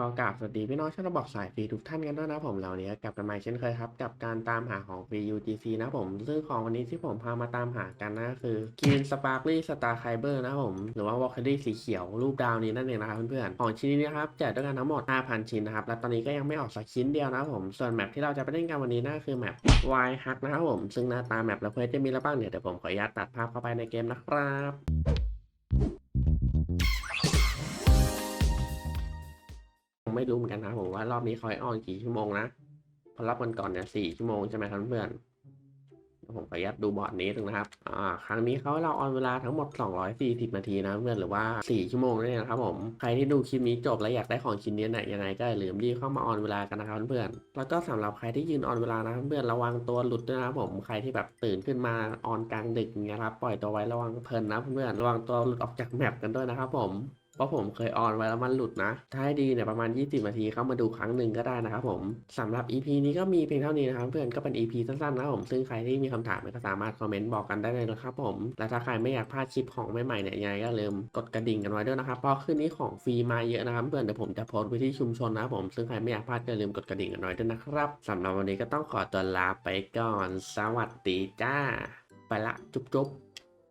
ก็กราบสวัสดีพี่น้องชาวระบอกสายฟรีทุกท่านกันด้วยนะผมเราเนี้ยกลับกันมาเช่นเคยครับ กับการตามหาของฟรี UGC นะผม ซึ่งของวันนี้ที่ผมพามาตามหากันนะคือ Green Sparkly Star Kyber นะผม หรือว่า w a l k e r y สีเขียวรูปดาวนี้นั่นเองนะครับเพื่อนๆ ของชิ้นนี้นะครับแจกด้วยกันทั้งหมด 5,000 ชิ้นนะครับ และตอนนี้ก็ยังไม่ออกสักชิ้นเดียวนะผม ส่วนแมปที่เราจะไปเล่นกันวันนี้นั่นคือแมป Y Hack นะครับผม ซึ่งหน้าตาแมปและเพื่อจะมีอะไรบ้างเนี่ยเดี๋ยวผมขออนุญาตตัดภาพเข้าไปในเกมนะครับ ไม่รู้เหมือนกันนะผมว่ารอบนี้เขาให้ออนกี่ชั่วโมงนะพอรอบกันก่อนเนี่ยสี่ชั่วโมงใช่ไหมครับเพื่อนผมขออนุญาตดูบอร์ดนี้นึงนะครับอ่าครั้งนี้เขาเราออนเวลาทั้งหมด 240 นาทีนะเพื่อนหรือว่า 4 ชั่วโมงนั่นเองนะครับผม ใครที่ดูคลิปนี้จบแล้วอยากได้ของชิ้นนี้เนี่ยยังไงก็อย่าลืมรีบเข้ามาออนเวลากันนะครับเพื่อน แล้วก็สำหรับใครที่ยืนออนเวลานะเพื่อนระวังตัวหลุดด้วยนะครับผม ใครที่แบบตื่นขึ้นมาออนกลางดึกอย่างเงี้ยครับปล่อยตัวไว้ระวังเพลินนะเพื่อนระวังตัวหลุดออกจากแมปกันด้วยนะครับผม เพราะผมเคยออนไว้แล้วมันหลุดนะ ถ้าให้ดีเนี่ยประมาณ 20 นาทีเข้ามาดูครั้งหนึ่งก็ได้นะครับผมสำหรับ EP นี้ก็มีเพียงเท่านี้นะครับเพื่อนก็เป็น EP สั้นๆนะครับผมซึ่งใครที่มีคำถามก็สามารถคอมเมนต์บอกกันได้เลยนะครับผมและถ้าใครไม่อยากพลาดคลิปของใหม่ๆเนี่ยยังไงก็ลืมกดกระดิ่งกันไว้ด้วยนะครับเพราะคืนนี้ของฟรีมาเยอะนะครับเพื่อนเดี๋ยวผมจะโพสต์ไว้ที่ชุมชนนะครับผมซึ่งใครไม่อยากพลาดก็ลืมกดกระดิ่งกันไว้ด้วยนะครับสำหรับวันนี้ก็ต้องขอตัวลาไปก่อน สวัสดีจ้า ไปละจุ๊บๆ